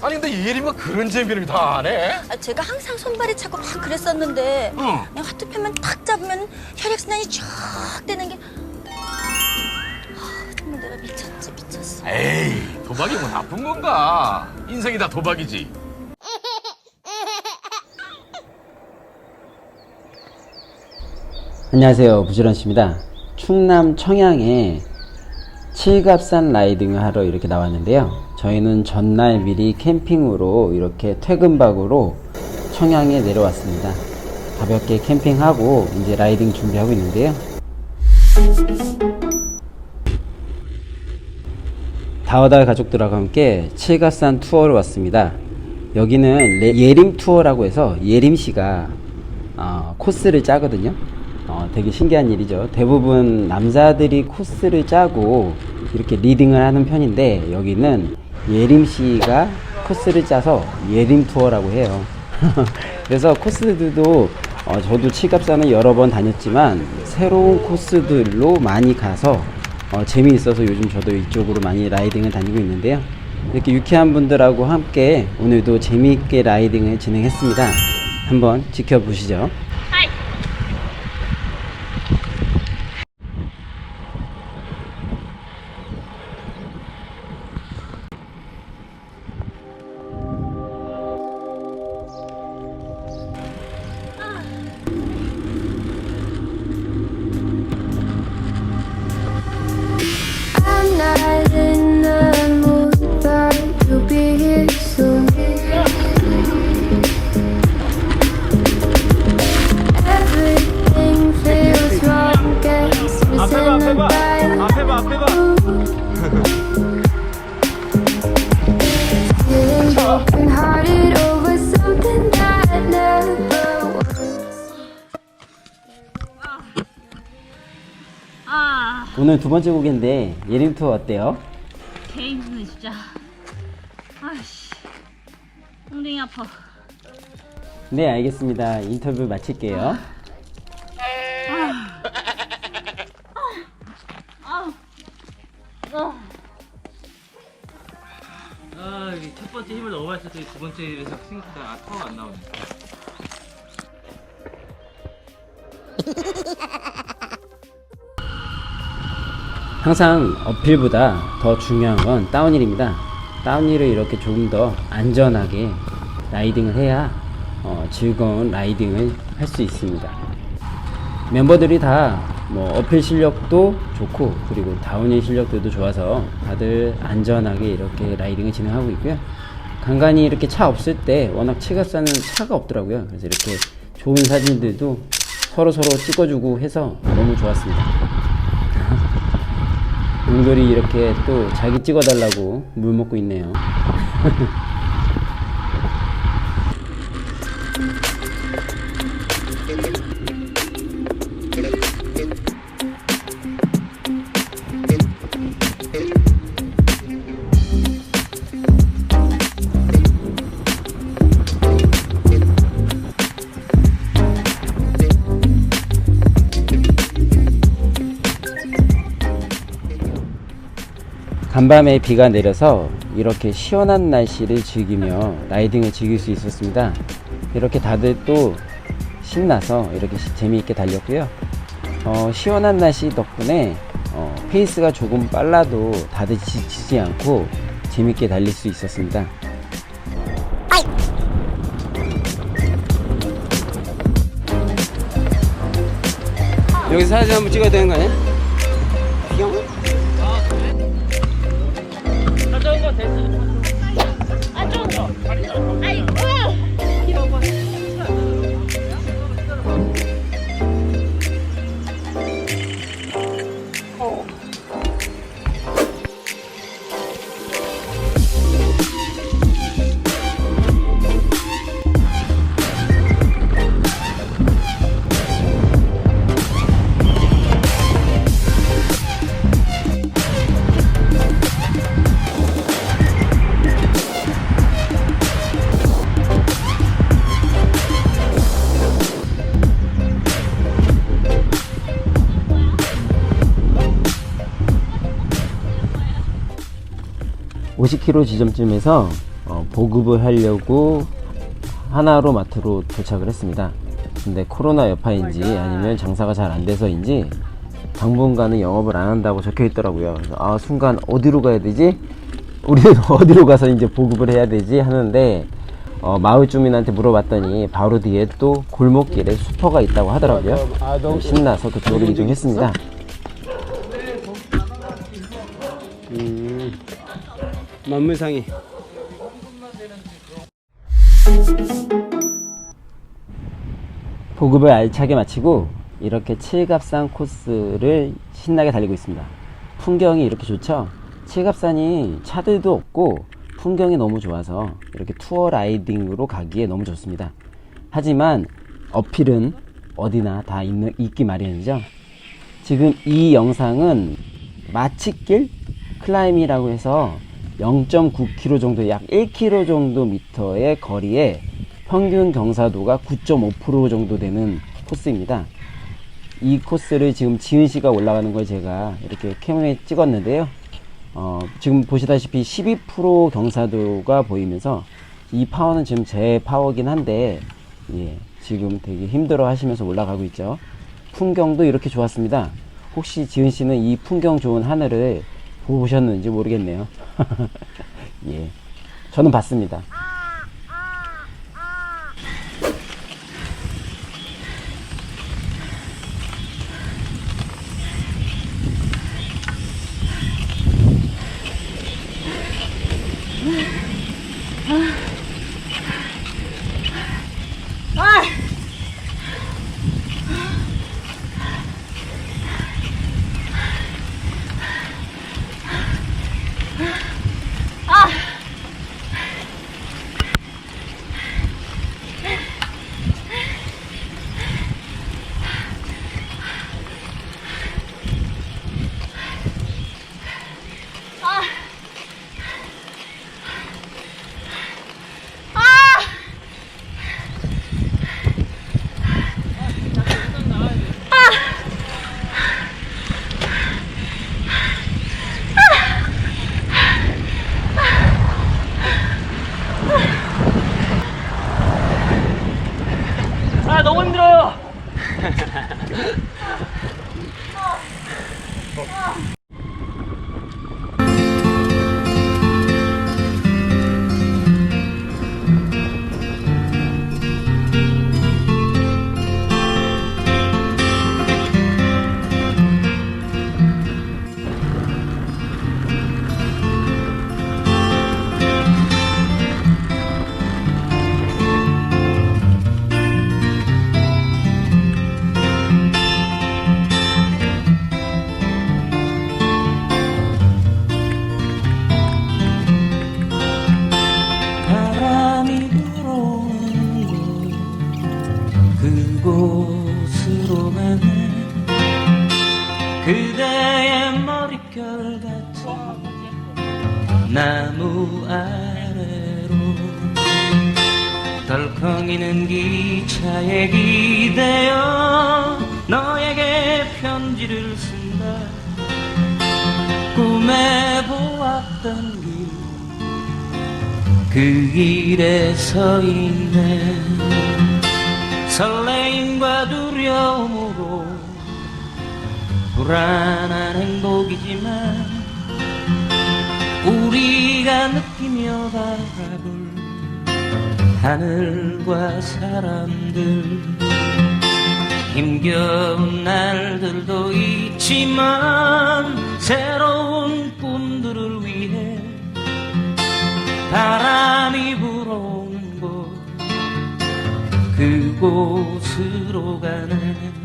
아니 근데 예림이가 그런 재미를 다 하네? 아, 제가 항상 손발이 차고 막 그랬었는데 응. 그냥 하트표면 탁 잡으면 혈액순환이 쫙 되는 게 아, 정말 내가 미쳤지 미쳤어 에이 도박이 뭐 나쁜 건가? 인생이 다 도박이지. 안녕하세요 부지런 씨입니다 충남 청양에 칠갑산 라이딩을 하러 이렇게 나왔는데요 저희는 전날 미리 캠핑으로 이렇게 퇴근박으로 청양에 내려왔습니다 가볍게 캠핑하고 이제 라이딩 준비하고 있는데요 다워달 가족들하고 함께 칠갑산 투어를 왔습니다 여기는 레- 예림 투어라고 해서 예림 씨가 어, 코스를 짜거든요. 어, 되게 신기한 일이죠. 대부분 남자들이 코스를 짜고 이렇게 리딩을 하는 편인데 여기는 예림 씨가 코스를 짜서 예림 투어라고 해요. 그래서 코스들도 어, 저도 칠갑산을 여러 번 다녔지만 새로운 코스들로 많이 가서 어, 재미있어서 요즘 저도 이쪽으로 많이 라이딩을 다니고 있는데요. 이렇게 유쾌한 분들하고 함께 오늘도 재미있게 라이딩을 진행했습니다. 한번 지켜보시죠. 오늘 두 번째 곡인데 예림 투어 어때요? 개인분은 진짜 아이씨 엉덩이 아파 네, 알겠습니다. 인터뷰 마칠게요. 아, 이게 첫 번째 힘을 너무 많이 썼더니 두 번째에서 생각보다 아, 파워가 안 나오네. 항상 어필보다 더 중요한 건 다운힐입니다. 다운힐을 이렇게 조금 더 안전하게 라이딩을 해야 어, 즐거운 라이딩을 할 수 있습니다. 멤버들이 다 뭐 어필 실력도 좋고 그리고 다운힐 실력들도 좋아서 다들 안전하게 이렇게 라이딩을 진행하고 있고요. 간간히 이렇게 차 없을 때 워낙 칠갑산은 차가 없더라고요. 그래서 이렇게 좋은 사진들도 서로 서로 찍어주고 해서 너무 좋았습니다. 용돌이 이렇게 또 자기 찍어달라고 물 먹고 있네요. 간밤에 비가 내려서 이렇게 시원한 날씨를 즐기며 라이딩을 즐길 수 있었습니다. 이렇게 다들 또 신나서 이렇게 시- 재미있게 달렸고요. 어, 시원한 날씨 덕분에 어, 페이스가 조금 빨라도 다들 지치지 않고 재밌게 달릴 수 있었습니다. 여기서 사진 한번 찍어야 되는 거 아니야? (50km) 지점쯤에서 어, 보급을 하려고 하나로 마트로 도착을 했습니다. 근데 코로나 여파인지 아니면 장사가 잘 안 돼서인지 당분간은 영업을 안 한다고 적혀 있더라고요. 아 순간 어디로 가야 되지? 우리는 어디로 가서 이제 보급을 해야 되지 하는데 어, 마을 주민한테 물어봤더니 바로 뒤에 또 골목길에 슈퍼가 있다고 하더라고요. 신나서 그쪽으로 이동했습니다. 만물상이 보급을 알차게 마치고 이렇게 칠갑산 코스를 신나게 달리고 있습니다. 풍경이 이렇게 좋죠? 칠갑산이 차들도 없고 풍경이 너무 좋아서 이렇게 투어 라이딩으로 가기에 너무 좋습니다. 하지만 어필은 어디나 다 있는, 있기 마련이죠. 지금 이 영상은 마치길 클라임이라고 해서 0.9km 정도 약 1km 정도 미터의 거리에 평균 경사도가 9.5% 정도 되는 코스입니다. 이 코스를 지금 지은 씨가 올라가는 걸 제가 이렇게 캠에 찍었는데요. 어, 지금 보시다시피 12% 경사도가 보이면서 이 파워는 지금 제 파워긴 한데 예, 지금 되게 힘들어 하시면서 올라가고 있죠. 풍경도 이렇게 좋았습니다. 혹시 지은 씨는 이 풍경 좋은 하늘을 보셨는지 모르겠네요. 예. 저는 봤습니다. 아 너무 힘들어요. 바 덜컹이는 기차에 기대어 너에게 편지를 쓴다. 꿈에 보았던 길 그 길에 서 있네. 설레임과 두려움으로 불안한 행복이지만 우리가 느끼며 바라볼 하늘과 사람들. 힘겨운 날들도 있지만 새로운 꿈들을 위해 바람이 불어오는 곳 그곳으로 가네